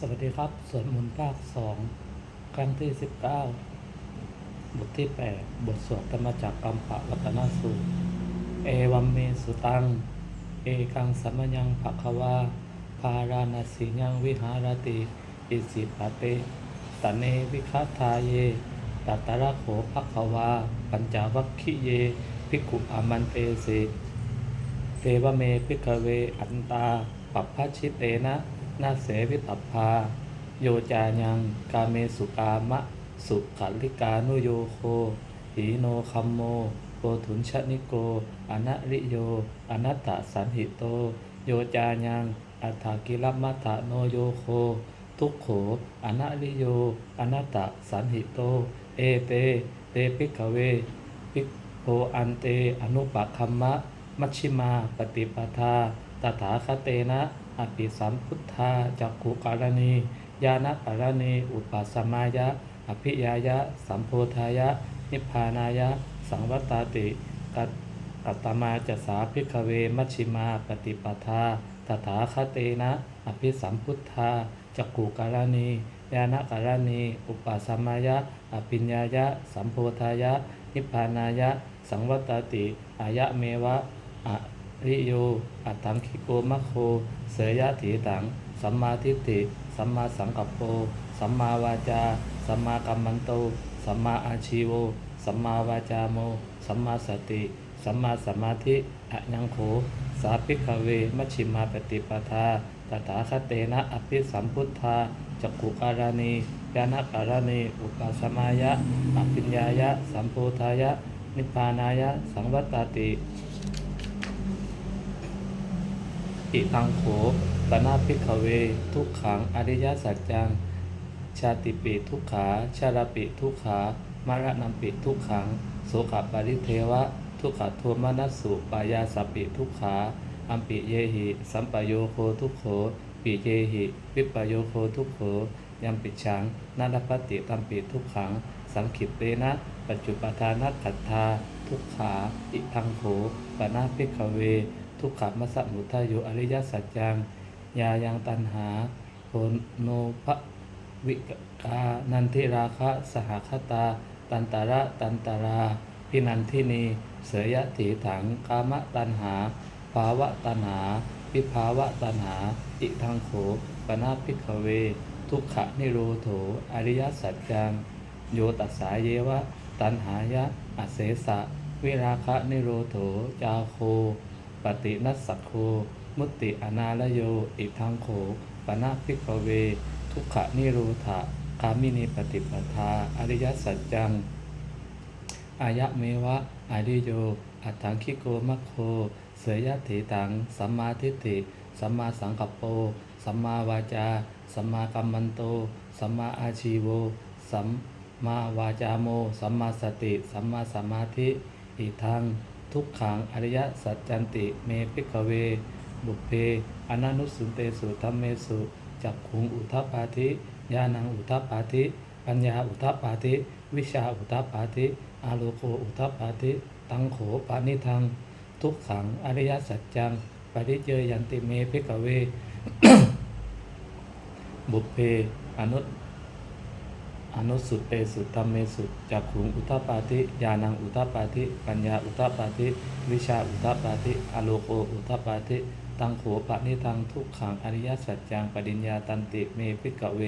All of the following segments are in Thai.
สวัสดีครับสวดมนต์ภาคสองครั้งที่สิบเก้าบทที่แปดบทสวดธรรมจักรกัมปะวัตนสูตร เอวัมเมสุตัง เอกังสัมยังภควาพาราณสียังวิหารติอิสิปะเตตะเนวิคาทาเยตัตตระโขภควา ปัญจวัคคิเย ภิกขุอามันเตเสเทวเมพิกเวอันตาปัปพชิเตนะ นาเสวิตัพพา โยจายังกาเมสุกามะ สุขัลลิกานุโยโคหีโนคัมโมโกถุนชนิโกอนะริโย อนัตตสันหิโต โยจายังอัฏฐกิลมัตถโนโยโค ทุกโขอนะริโย อนัตตสันหิโต เอเต เตปิกเวปิโกอันเต อนุปคัมมะ มัชชิมา ปฏิปทา ตถาคเตนะ อภิสัมพุทธาจักขุการณีญาณการณีอุปสมายะ อภิยายะ สัมโพธายะ นิพพานายะ สังวัตตาติกัตัตมาจะสาพิกเวมัชชิมาปฏิปทาตถาคเตนะ อภิสัมพุทธาจักขุการณีญาณการณีอุปสมายะ อภิญญายะ สัมโพธายะ นิพพานายะ สังวัตตติอายะเมวะอ ริโย อัตถังคิโกมะโค เสยะถีตัง สัมมาทิฏฐิ สัมมาสังกัปโป สัมมาวาจา สัมมากัมมันโต สัมมาอาชีโว สัมมาวาจาโม สัมมาสติ สัมมาสมาธิอะยังโข สาปิกเว มัชิมาปฏิปทาตถาคเตนะอภิสัมพุทธาจักขุการณีญาณการณีอุปสมายะอภิญญายะ สัมโพธายะ นิพพานายะ สังวัตติติ อิตังโขปนาภิกเว ทุกขังอริยสัจจัง ชาติปิทุกขา ชาลปิทุกขามรณะปิทุกขังโสขปริเทวะ ทุกขโทมนัสสุปายาสปิทุกขาอัมปิเยหิสัมปโยโคทุกโขปิเยหิวิปโยโคทุกโขยัมปิชังนาลปติตัมปิทุกขัง สังขิปเตนะปัจจุปทานัตถาทุกขา อิทังโขปนาภิกเว ทุกขมัสมุทัยโยอริยสัจจังยายังตันหาโพโนภวิกานันทิราคะสหคตา ตันตระตันตราพินันทินี เสยถีถังกามตันหา ภาวะตันหาวิภาวะตันหา อิทังโขปนาภิกเว ทุกขะนิโรโถ อริยสัจจัง โยตัสสาเยวะ ตันหายะอเสสะ วิราคะนิโรโถ จาโค ปฏินัสสกโค มุตติอนาลโย อิทังโขปนาภิกเว ทุกขะนิโรธาคามินีปฏิปทา อริยสัจจัง อายะเมวะอริโย อัตถังคิโกมัคโค เสยถิตัง สัมมาทิฏฐิ สัมมาสังกัปโป สัมมาวาจา สัมมากัมมันโต สัมมาอาชีโว สัมมาวาจาโม สัมมาสติ สัมมาสมาธิอีกทาง ทุกขังอริยสัจจันติเมพิกเว บุพเพอนันุสุนเตสุธรรมเมสุจักขุงอุทปปาธิญาณังอุทปปาธิปัญญาอุทปปาธิวิชาอุทปปาธิอาโลโกอุทปปาธิตังโขปานิทัง ทุกขังอริยสัจจังปริเจยยันติเมพิกเว บุพเพอนุ อนุสุเตสุธรรมเมสุจักขุงอุทปปาธิญาณังอุทปปาธิปัญญาอุทปปาธิวิชาอุทปปาธิอโลโกอุทปปาธิตังโขปะนิทังทุกขังอริยสัจจังปริญญาตันติเมพิกเว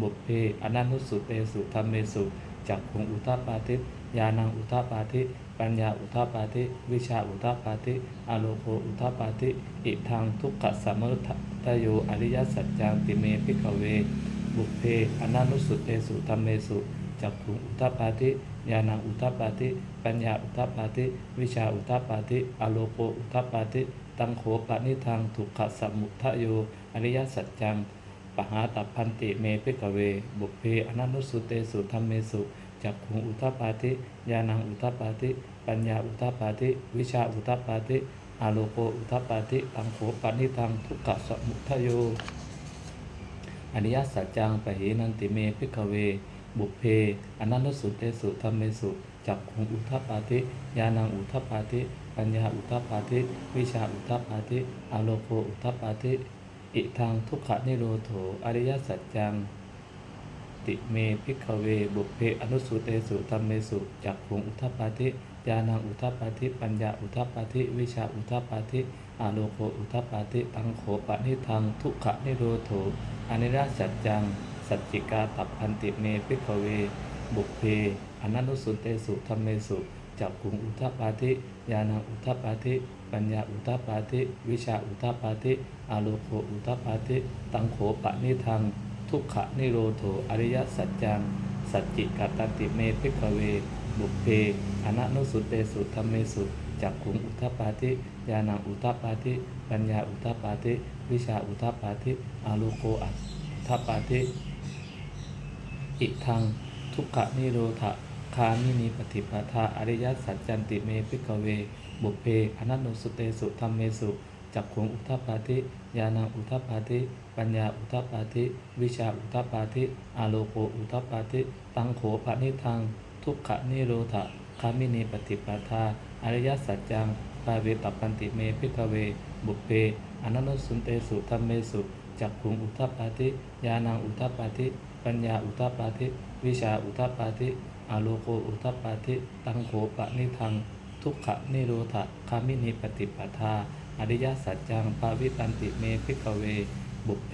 บุพเพอนันนุสุเตสุธรรมเมสุจักขุงอุทปปาธิญาณังอุทปปาธิปัญญาอุทปปาธิวิชาอุทปปาธิอโลโกอุทปปาธิอิทังทุกขสัมมทตโยอริยสัจจังติเมพิกเว บุพเพอนันุสุเตสุธรรมเมสุจักขุงอุทปปาธิญาณังอุทปปาธิปัญญาอุทปปาธิวิชาอุทปปาธิอโลโกอุทปปาธิตังโขปะนิทังทุกขสมุทโยอริยสัจจังปหาตัพพันติเมพิกเวบุพเพอนันุสุเตสุธรรมเมสุจักขุงอุทปปาธิญาณังอุทปปาธิปัญญาอุทปปาธิวิชาอุทปปาธิอโลโกอุทปปาธิตังโขปะนิทังทุกขสมุทโย อริยสัจจังปะเหนันติเมพิกเว บุพเพอนันตสุเตสุธรรมเมสุจักขุงอุทปปาธิญาณังอุทปปาธิปัญญาอุทปปาธิวิชาอุทปปาธิอโลโกอุทปปาธิอิทางทุกขะนิโรโถอริยสัจจังติเมพิกเว บุพเพอนุสุเตสุธรรมเมสุจักขุงอุทธปาธิญาณังอุทธปาธิปัญญาอุทธปาธิวิชาอุทธปาธิ อโลโกอุทปาธิตังโขปะนิทังทุกขนิโรโถอนิราชสัจจัง สัจจิกาตับพันติเมพิกเว บุพเพอนันุสุเตสุธรรมเมสุจักขุงอุทปาธิญาณังอุทปาธิปัญญาอุทปาธิวิชาอุทปาธิอโลโกอุทปาธิตังโขปะนิทัง ทุกขนิโรโถอริยสัจจัง สัจจิกัตตันติเมพิกเว บุพเพอนันุสุเตสุธรรมเมสุ จักขุงอุทปาธิญาณังอุทปาธิปัญญาอุทปาธิวิชาอุทปาธิอาโลโกอัตถปาธิอิทังทุกขะนิโรธคามินีปฏิปทาอริยสัจจันติเมพิกเว บุพเพอนันุสุเตสุธรรมเมสุจักขุงอุทปาธิญาณังอุทปาธิปัญญาอุทปาธิวิชาอุทปาธิอาโลโกอุทปาธิตังโขปะนิทัง ทุกขะนิโรธคามินีปฏิปทา อริยสัจจังปาเวปัปปันติเมพิกเว บุพเพอนันสุเตสุธรรมเมสุจักขุงอุทธปปาธิญาณังอุทธปปาธิปัญญาอุทธปปาธิวิชาอุทธปปาธิอาโลโกอุทธปปาธิตังโขปะนิทัง ทุกขะนิโรธคามินีปฏิปทา อริยสัจจังปาวิตันติเมพิกเว บุพเพ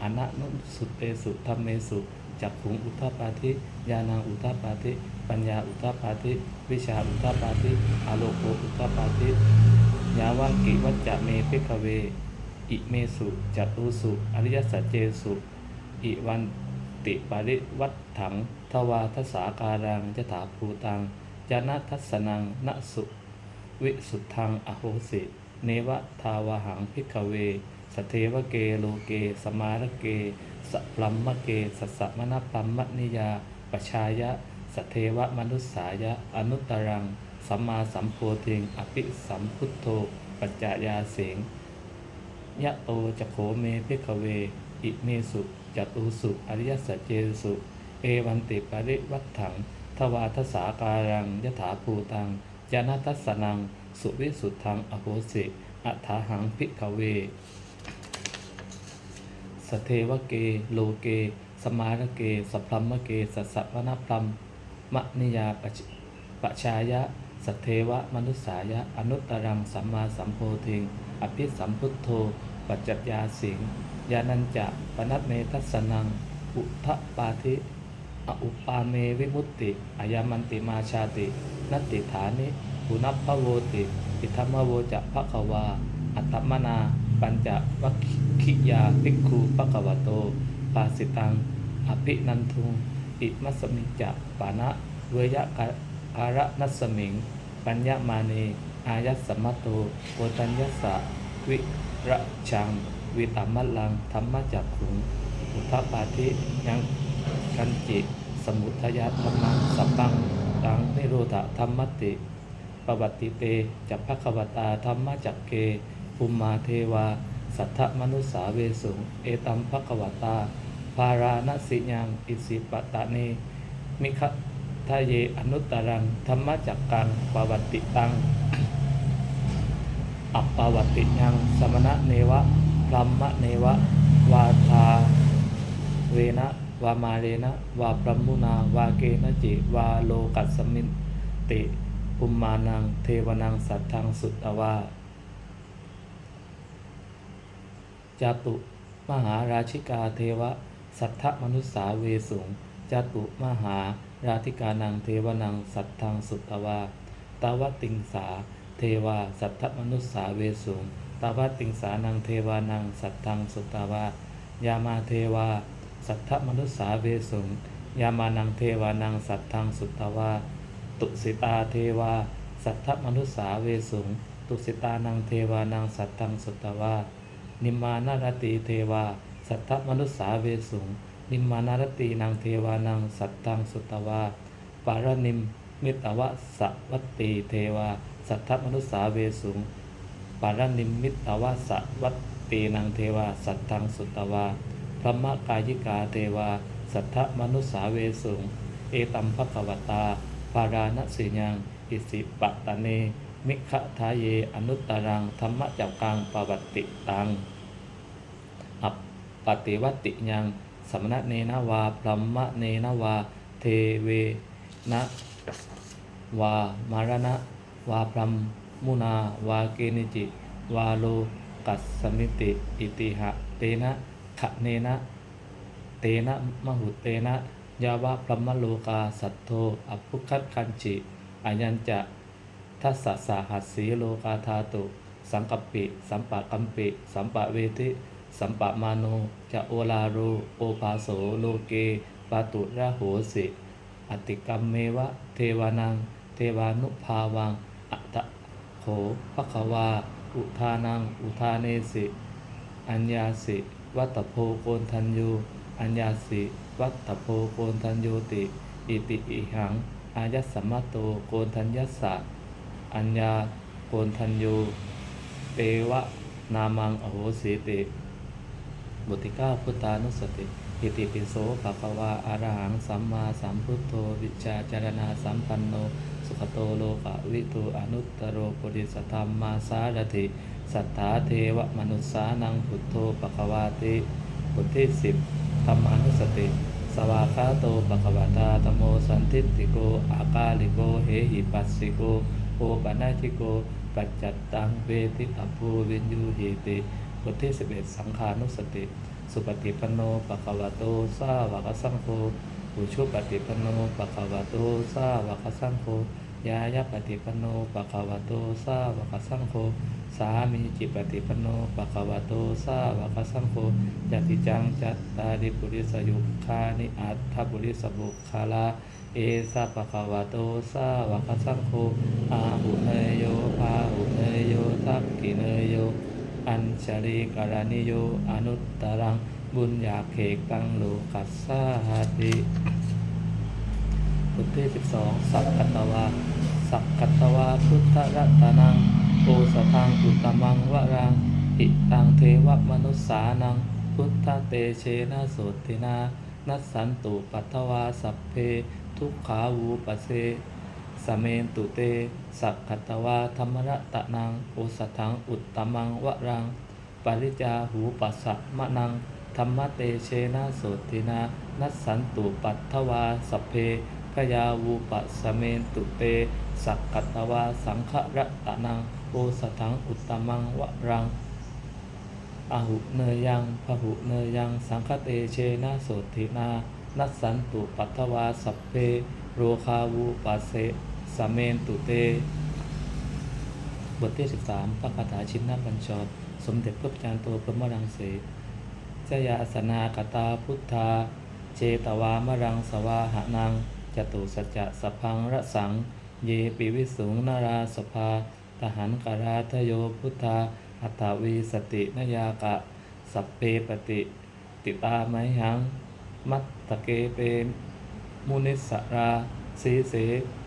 อนันสุเตสุธรรมเมสุ จักขุงอุทธปาธิญาณังอุทธปาธิปัญญาอุทธปาธิวิชาอุทธปาธิอโลโกอุทธปาธิยาวากิวัจจะเมพิกเว อิเมสุจัตุสุอริยสัจเจสุอิวันติปาริวัตถังทวาทสาการังยถาภูตังยานาทัสสนังนสุวิสุทธังอโหสิเนวทาวหังพิกเวสเทวเกโลเก สมารเก สพลัมมะเกสัสสะมณพัมมนิยาปชายะสเทวมนุสสายะ อนุตตรัง สัมมาสัมโพธิงอภิสัมพุทโธ ปัจจายาเสงยะโตจะโขเมพิกเว อิเมสุจตุสุอริยสัจเจสุ เอวันติปริวัตถัง ทวาทสาการังยถาภูตังยานาทัสสนัง สุวิสุทธังอโหสิอัฏฐาหังพิกเว สเทวเก โลเก สมารเกสพลัมะเก สัสสะวนพลัมมนิยาปชปชายะ สเทวมนุสายะ อนุตตรังสัมมาสัมโพธิง อภิสัมพุทโธ ปัจจยาสิงยานันจะปนัตเมทัสนัง อุทะปาธิออุปาเมวิมุตติ อายามันติมาชาติ นัตติฐานิปุนัพพโวติ อิทัมมโวจะภควา อัตมนา ปัญจวัคคิยาภิกขุปะคะวโต ปาสิตัง อภินันทุงอิมัสมิจะปานะเวยะการะนัสมิง ปัญญามาเน อายัสสมมตโตโกตัญญสะ วิระชัง วิตามัลลัง ธรรมจักขุงอุทปาธิยังกันจิสมุทยธรรมสัพพังตังนิโรธธรรมติปวัตติเตจัพพะควตาธรรมจักเก ภูมมาเทวา สัทธมนุสาเวสุงเอตัมภควตา ภาราณสิยังอิสิปตะเนมิคทะเยอนุตตรังธรรมจักกังปวัตติตัง อัปปวัตติยังสมณะเนวะพรัมเนวะ วาทาเวนะวามาเรนะวาปรมุนาวาเกนะจิวาโลกัสมินติภุมมานัง เทวนังสัทธังสุตตวา จตุ มหาราชิกาเทวะ สัทธมนุสสาเวสุงจตุ มหาราธิกานังเทวนัง สัทธังสุตตวาตาวติงสา เทวา สัทธมนุสสาเวสุงตาวติงสานังเทวานัง สัทธังสุตตวายามาเทวา สัทธมนุสสาเวสุงยามานังเทวานังสัทธังสุตตวาตุสิตาเทวา สัทธมนุสสาเวสุงตุสิตานังเทวานังสัทธังสุตตวา นิมมานารติเทวา สัทธมนุสสาเวสุง นิมมานารตินางเทวานังสัทธังสุตตวาปารนิมมิตวะสวัตติเทวา สัทธมนุสสาเวสุงปารนิมมิตวะสวัตตีนางเทวา สัทธังสุตตวาพระมกายิกาเทวา สัทธมนุสสาเวสุง เอตัมภควตาปาราณสิยัง อิสิปะตะเน มิขทาเยอนุตตรังธรรมจักกังปวัตติตัง อัปปฏิวัติยังสมณเนนวาพรหมเนนวา เทเวนะวามารณะ วาพรหมมุนาวาเกนิจิ วาโลกัสสมิติ อิติหะ เตนะขะเนนะ เตนะมหุเตนะ ยาวะพรหมโลกาสัทโทอภุคัตคันจิอายัญจะ ทัสสะสาหัสสีโลกาธาตุ สังกปิ สัมปะกัมปิ สัมปะเวทิ สัมปะมาโนจะโอลาโรโอภาโสโลเกปาตุระโหสิ อติกรรมเมวะ เทวานัง เทวานุภาวัง อัตตะโขภควา อุทานัง อุทาเนสิ อัญญาสิ วัตโพโกนทันยูอัญญาสิ วัตโพโกนทันโยติ อิติอิหัง อายัสสัมมตโตโกนทัญญัสสะ อัญญาโกนทันยู เตวะนามังอโหสีติบทที่เก้าพุทธานุสติอิติปิโสภะคะวาอะรหังสัมมาสัมพุทโธวิชาจารณาสัมปันโน สุขโตโลกะวิทูอนุตตโรปุริสธรรมมาสารถิ สัทธาเทวมนุษสานังพุทโธปะคะวาติบทที่สิบธรรมานุสติ สวากาโตปะคะวะตาธมโมสันทิฏฐิโก อากาลิโกเฮหิปัสสิโก โอปัญญิโก ปัจจัตตังเวทิตาภูวินยูหิติบทที่11 สังขานุสติ สุปฏิปันโนปะคะวะโตสาวะกสังโฆอุชุปฏิปันโนปะคะวะโตสาวะกสังโฆยายะปฏิปันโนปะคะวะโตสาวะกสังโฆสามีจิปฏิปันโนปะคะวะโตสาวะกสังโฆจติจังจัตตาริปุริสยุคานิอัตถบุริสบุคาลา เอสะปะคะวะโตสาวกสังโฆอาหุเนยโยพาหุเนยโยทักขิเนยโย อัญชลีกรณิโย อนุตตรัง บุญญาเขกังโลกัสสาติบทที่สิบสองสักกัตตวา สักกัตตวาพุทธรัตนังโอสทังอุตตมังวรังอิตังเทวมนุสสานัง พุทธเตเชนะโสตินา นัสสันตุปัทวาสัพเพ ทุกขาวูปเสสเมนตุเต สักขตวาธรรมระตะนังโอสถังอุตตมังวะรัง ปริจาหูปัสสะมะนัง ธรรมเตเชนะโสตินา นัสสันตุปัทถวาสัพเพพยาวูปัสสเมนตุเต สักขัตวาสังฆระตะนังโอสถังอุตตมังวะรังอหุเนยังพหุเนยัง สังคเตเชนะโสตินา นัสสันตุปัทวาสัพเพโรคาวูปัสเสสเมนตุเต บทที่13พระคาถาชินนบัญชร สมเด็จพระจารย์โตพรหมรังสีจยาสนากตาพุทธา เจตวามรังสวาหานังจตุสัจจะสพังระสัง เยปิวิสุงนาราสภา ทหันการาทโยพุทธา อัตวีสตินยากะ สัพเพปฏิ ติตาไมหัง มัตตเกเปมุนิสราสีเส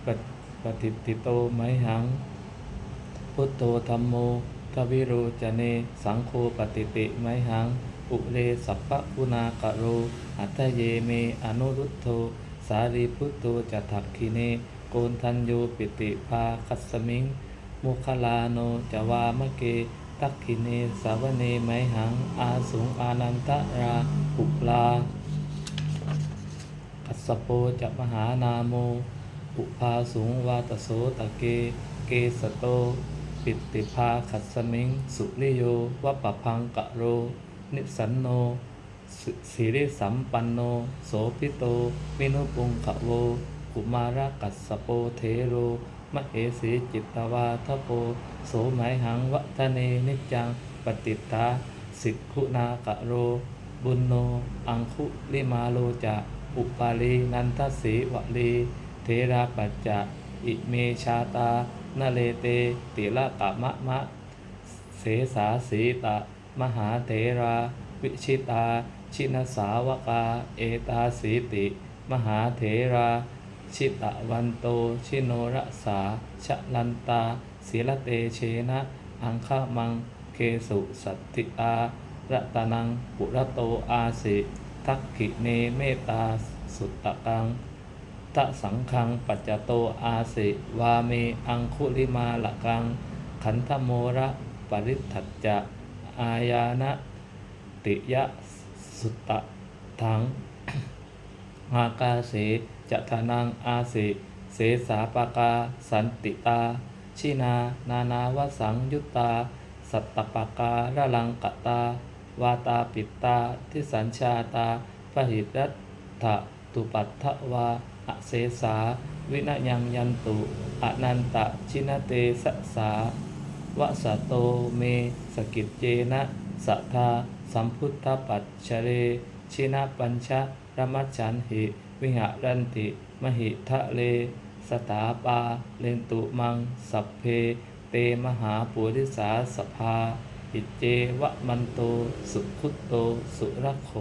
ปฏปฏิติโตไมหัง พุทโธธรรมโมทวิโรจเน สังโฆปฏิติไมหัง อุเรสัพพะคุณากะโร อัตเยเมอนุรุตโธ สารีพุทโธจัตถักคิเน โกนทันโยปิติภาคัสมิง มุคลาโนจวามะเก ตักขิเนสาวเนไมหัง อาสุงอานันตรา อุปลา สสโปจะมหานาโม อุภาสุงวาตโสตะเก เกสโต ปิติภาขัสสมิง สุริโยวปปพังกะโร นิสันโนสิริสัมปันโน โสพิโตมินุปุงขะโว กุมารกัสโปเทโร มเหสีจิตตวาทโป โสไมหังวัฒเนนิจัง ปฏิตตาสิกขุนากะโร บุญโน อังคุลิมาโลจะ อุปาลีนันทสีวลีเทราปัจจะอิเมชาตานาเลเต ติละกะมะมะ เสสาสีตะ มหาเถรา วิชิตา ชินสาวกา เอตาสีติ มหาเถรา ชิตะวันโต ชิโนรสาชะลันตาศีลเตเชนะ อังคมัง เคสุสัตติอารัตนัง ปุระโตอาสิ ทักขิเนเมตตาสุตตะกังตะสังคังปัจจโตอาสิวาเมอังคุลิมาละกัง ขันธโมระปริทัจจะอายานะติยะสุตตะทังอากาเสจะทานังอาเสเสสาปากาสันติตา ชินา นานาวสังยุตตา สัตตปาการะลังกตา วาตาปิตตาทิสัญชาตาพหิรัตถะตุปัฏฐวาอเสสา วินยังยันตุอนันตะชินเตสะสาวะสะโตเมสกิจเจนะสัทธาสัมพุทธปัจเฉเร ชินะปัญชะรมัจฉันหิ วิหารันติ มหิทะเลสตาปา เลนตุมัง สัพเพ เตมหาปุริสาสภา อิเจวะมันโต สุขุตโต สุรโข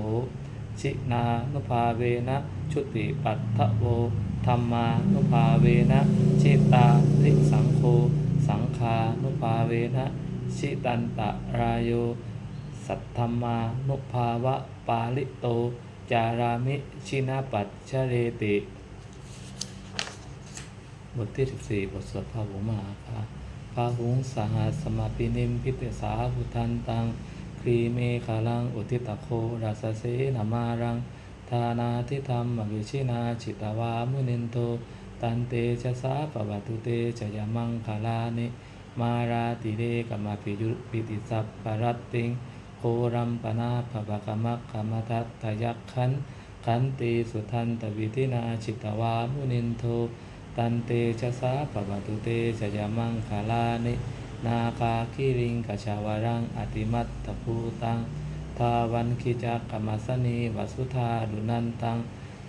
ชินานุภาเวนะ ชุติปัตถโวธรรมานุภาเวนะชิตาริสังโฆ สังคานุภาเวนะ ชิตันตรายโย สัทธมมานุภาวะปาลิโต จารามิชินาปัจชเรติ บทที่ 14 บทสวดพาหุงมหาคาาหุงสหัสมาปินิมพิเตสาหุทันตังครีเมฆาลังอุทิตโคราสเสนามารังทานาทิธรรมวิชินาจิตวามุนินโตตันเตชะสาปวัตุเตจยมังคาลานิมาราติเรกมาปิยุปิติสัพปรัตติงโครัมปนาภวกมักขมทัตตยักขันขันติสุทันตวิธินาจิตวามุนินโท ตันเตชะสาปวัตุเตชยมังคาลานินาคาคิริงกชาวรังอติมัตตภูตังทาวันคิจักกมัสนีวสุธาดุนันตัง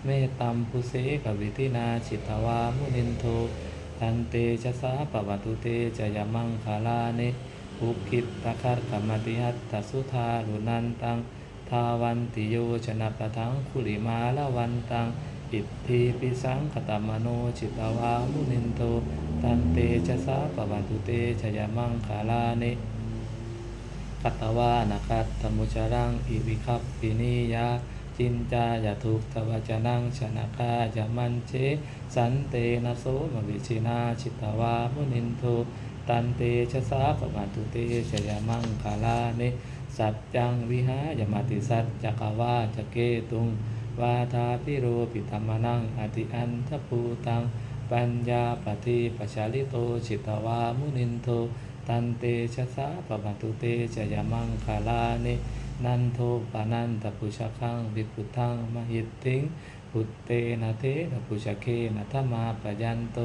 เมตัมพุเสกวิธินาจิตวามุนินโทตันเตชะสาปวัตุเตจยมังคาลานิอุกิตตะคัดขมติหัตตสุธาดุนันตัง ทาวันติโยชนะปะทังคุลิมาละวันตัง อิทธิปิสังขตมโนจิตาวามุนินโทตันเตชะสาปวันตุเตชยมังคาลานิกัตวานาคัตตมุจารังอิวิคัปปินิยาจินจายาทุกตวจนังชนะคายามันเชสันเตนะโสมวิชินาชิตวามุนินโทตันเตชะสาปวันตุเตชยมังคาลานิสัจจังวิหายมติสัจจกวาจเกตุง วาทาพิโรปิธรรมนังอติอันทภูตัง ปัญญาปฏิปชาลิโตจิตวามุนินโท ตันเตชะสาปบัตุเตจยมังคาลานินันโทปานันตปุชคังวิพุทังมหิตติงพุตเตนะเทนะปุชเคนะธรรมาปยันโต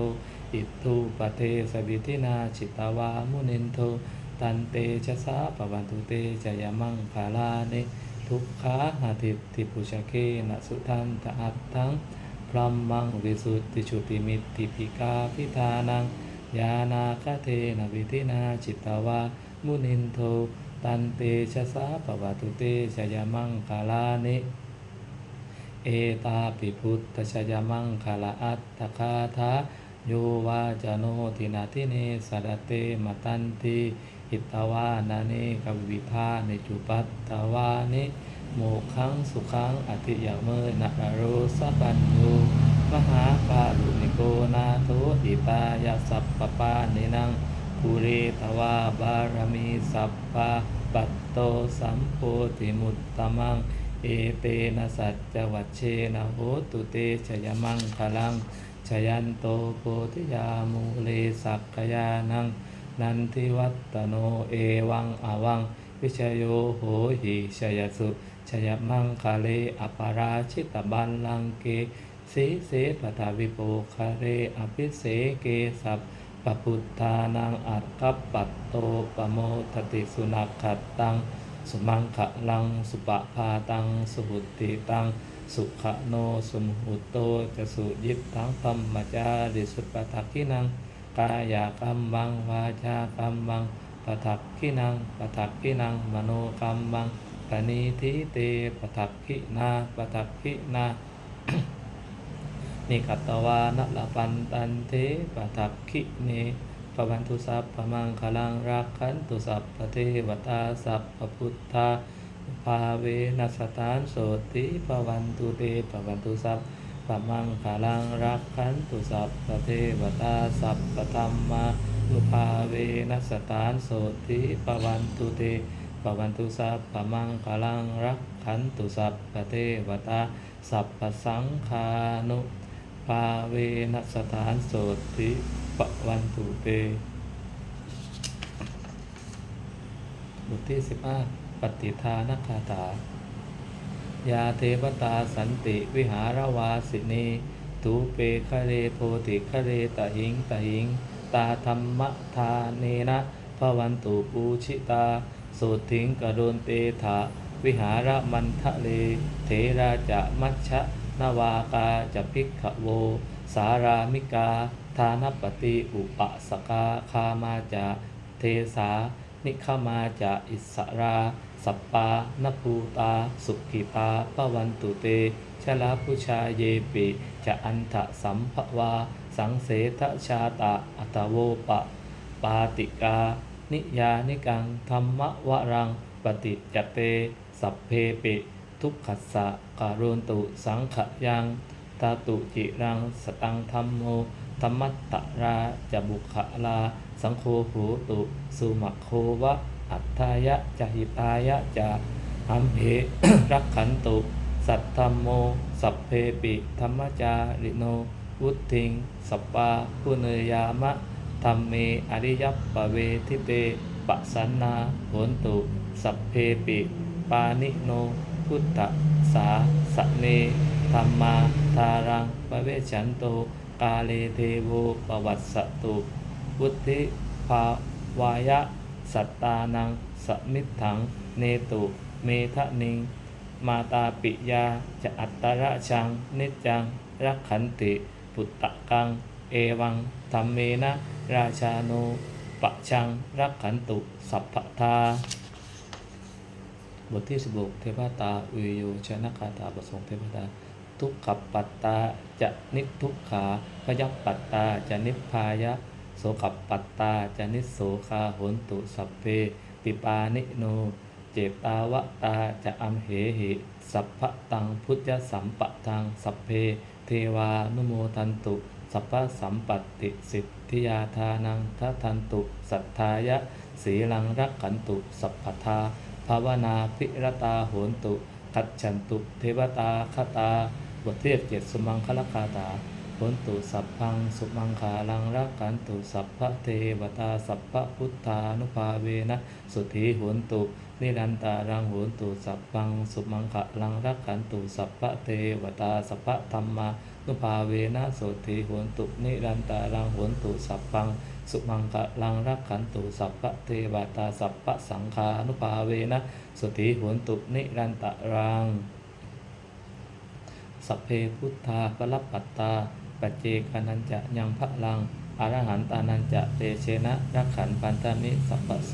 อิทูปเทสวิทินาจิตวามุนินโท ตันเตชะสาปะวันตุเตจยมังคาลานิ ทุกขาหาติติปุชเคนะสุทันตอัตถังพรหมมังวิสุทธิชุติมิตติปิกาพิธานังยานาคเทนะวิธินาจิตตวามุนินโทตันเตชะสาปวัตุเตชยมังคาลานิเอตาปิพุทธชยมังคาลาอัตตคาทาโยวาจโนทินาทิเนสรเตมตันติ หิตาวานาเนกวิภาในจุปัตตวานิโมขังสุขังอธิยาเมนะระโรสปัญโยมหาปาลุนิโกนาโทอิตายาสัพปปานินังภูเรตวาบารมีสัพปะปัตโตสัมโพธิมุตตมัง เอเตนะสัจจวัชเชนะโหตุเตชยมังคลังชยันโตโพธิยามูเลสักขยานัง นันทิวัตโนเอวังอวัง วิชโยโหหิชยสุชยมังคาเลอปาราชิตบันลังเกสีเสปทาวิโปคาเรอภิเสเกสัพปพุทธานังอัตคัปปัตโตปโมทติสุนักขัดตัง สุมังขะลังสุปะพาตัง สุหุติตัง สุขโนสุมหุโตจะสุยิตังธรรมจาริสุปทักขินัง กายกรรมังวาจากรรมังปทักขินังปทักขินังมโนกรรมังปณิทิเตปทักขินาปทักขินานิคัตตวานะละปันตันเทปทักขิเนปวันตุสัพพมังคลังรักขันตุสัพพเทวตาสัพพพุทธาภาเวนัสตานโสติปวันตุเตปวันตุสัพพ มังคาลังรักขันตุสัพพเทวตาสัพพธรรมานุภาเวนัสตานโสติปวันตุเตปวันตุสัพพมังคาลังรักขันตุสัพพเทวตาสัพพสังฆานุภาเวนัสถานโสติปวันตุเตบทที่สิบห้าปฏิทานคาถา ยาเทวตาสันติวิหารวาสินีตูเปคะเรโพติคะเรตหิงตหิง ตาธรรมทาเนนะพวันตุปูชิตาสุทิงกโดนเตถาวิหารมันทะเล เถราจะมัชชะนวากาจะพิกขโว สารามิกาทานปฏิอุปสกาคามาจะเทสา นิขมาจะอิสรา สัปปานภูตา สุขิตาปวันตุเตชลาพุชาเยปิจะอันทะสัมภวา สังเสทชาตะอัตโวปะ ปาติกา นิยานิกังธรรมวรัง ปฏิจเต สัพเพปิ ทุกขัสสะการุนตุสังขยังตาตุจิรังสตังธรรมโมธรรมัตตราจะบุคลา สังโฆโหตุ สุมัคโควะ อัตถายะจะหิตายะจะอัมเพรักขันตุ สัตธรรมโม สัพเพปิ ธรรมจาริโน วุติง สัปปาปุเนยามะธรรมเมอริยปเวทิเตปะสันนาโหนตุ สัพเพปิ ปานิโน พุทธสาสเนธรรมาทารังปะเวชันโต กาเลเทโวปวัสสตุ วุธิภาวายะ สัตตานังสมิทถัง เนตุเมทะนิง มาตาปิยาจะอัตตระชัง นิจัง รักขันติ ปุตตะกัง เอวังธรรมเมนะ ราชาโนปะชัง รักขันตุ สัพพทา บทที่สิบกเทวตา อุโยชนะคาถาประสงค์เทวตา ทุกขปัตตา จะนิทุกขาพยัปัตตา จะนิพพายะ โสกัปปัตตาจนิโสคาหนตุสัพเพปิปานิโน เจตาวตาจะอัมเหหิสัพพะตังพุทธสัมปะทังสัพเพ เทวานุโมทันตุสัพพสัมปัตติสิทธิยาทานังทัทันตุ สัทธายะสีลังรักขันตุ สัพพทาภาวนาพิรตาโหนตุขัดฉันตุ เทวตาคตา บทเทียบเจ็ดสมังคลคาถา โหนตุสัพพังสุมังคาลังรักขันตุสัพพะเทวตาสัพพะพุทธานุภาเวนะสุธีโหนตุนิรันตารังโหนตุสัพพังสุมังคลังรักขันตุสัพพะเทวตาสัพพะธรรมานุภาเวนะสุธีโหนตุนิรันตารังโหนตุสัพพังสุมังคลังรักขันตุสัพพะเทวตาสัพพะสังฆานุภาเวนะสุธีโหนตุนิรันตารังสัพเพพุทธาปรับปัตตา ปัจเจกานันจะยังพระลังอรหันตานันจะเตเชนะรักขันปันตามิสัพพโส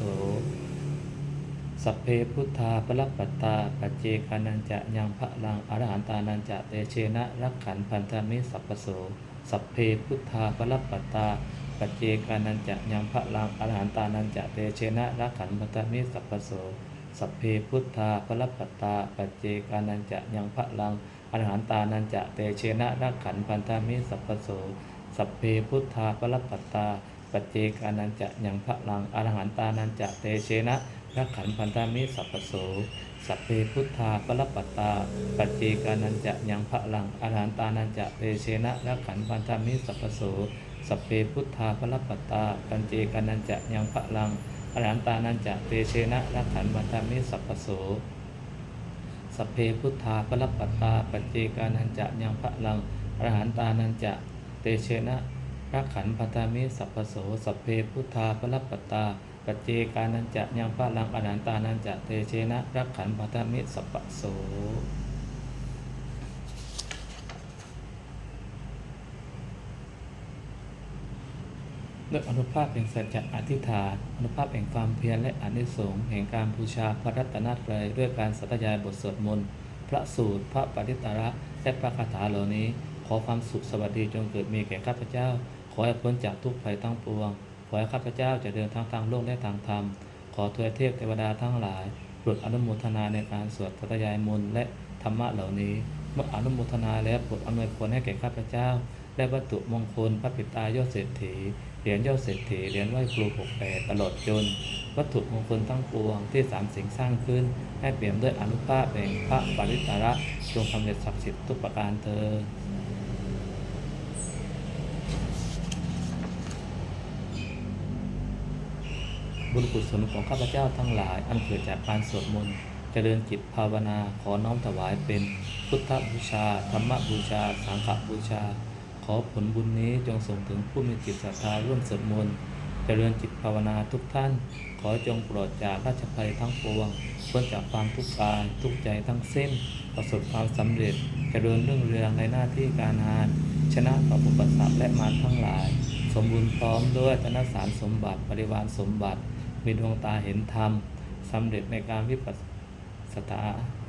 สัพเพพุทธาปรับปัตตาปัจเจกานันจะยังพระลังอรหันตานันจะเตเชนะรักขันพันธมิสัพพโสสัพเพพุทธาปรับปัตตาปัจเจกานันจะยังพระลังอรหันตานันจะเตเชนะรักขันพันธมิสัพพโสสัพเพพุทธาปรับปัตตาปัจเจกานันจะยังพระลัง อรหันตานันจะเตเชนะรักขันพันธมิสัพพโสสัพเพพุทธาปรปัตตาปจเจกานันจะยังพระลังอรหันตานันจะเตเชนะรักขันพันธมิสัพพโสสัพเพพุทธาปรปัตตาปจเจกานันจะยังพระลังอรหันตานันจะเตเชนะรักขันพันธมิสัพพโสสัพเพพุทธาปรปัตตาปัจเจกานันจะยังพระลังอรหันตานันจะเตเชนะรักขันพันธมิสัพพโส พเพพุทธาปรปัตตาปัจเจกานันจะยังพระลังอรหันตานันจะเตเชนะรักขันพัตามิสัพพโสสัพเพพุทธาปรปัตตาปัจเจกานันจะยังพระลังอรหันตานันจะเตเชนะรักขันพัตามิสัพพโส ด้วยอนุภาพแห่งสัจจะอธิษฐาน อนุภาพแห่งความเพียรและอานิสงส์แห่งการบูชาพระรัตนตรัยด้วยการสัตยายบทสวดมนต์พระสูตร พระปฏิตระและพระคาถาเหล่านี้ ขอความสุขสวัสดีจงเกิดมีแก่ข้าพเจ้า ขอให้พ้นจากทุกภัยทั้งปวง ขอให้ข้าพเจ้าจะเดินทางทางโลกและทางธรรม ขอทวยเทพเทวดาทั้งหลายโปรดอนุโมทนาในการสวดสัตยายมนต์และธรรมะเหล่านี้เมื่ออนุโมทนาแล้วโปรดอำนวยผลให้แก่ข้าพเจ้า และวัตถุมงคลพระปิตายอดเศรษฐี เหรียญยอดเศรษฐีเหรียญไหว้ครูหกแปดตลอดจน วัตถุมงคลทั้งปวงที่สามสิงสร้างขึ้น ให้เปี่ยมด้วยอนุภาพแห่งพระปริตาระจงสำเร็จศักดิ์สิทธิ์ทุกประการเธอบุญกุศลของข้าพเจ้าทั้งหลาย อันเกิดจากการสวดมนต์เจริญจิตภาวนาขอน้อมถวายเป็นพุทธบูชา ธรรมบูชา สังฆบูชา ขอผลบุญนี้จงส่งถึงผู้มีจิตศรัทธาร่วมสวดมนต์เจริญจิตภาวนาทุกท่าน ขอจงโปรดจากราชภัยทั้งปวงพ้นจากความทุกข์กายทุกใจทั้งเส้น ประสบความสำเร็จ เจริญเรื่องเรืองในหน้าที่การงาน ชนะต่ออุปสรรคและมารทั้งหลาย สมบูรณ์พร้อมด้วยธนสารสมบัติปริวารสมบัติ มีดวงตาเห็นธรรมสำเร็จในการวิปัสสตา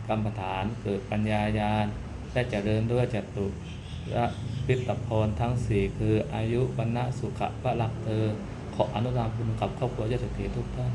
กรรมฐานเกิดปัญญาญาณและเจริญด้วยจตุ ระปิตพรทั้งสี่คืออายุวันณะสุขะพระลักเธอ ขออนุญามคุณกับครอบครัวยาเศรษฐีทุกท่าน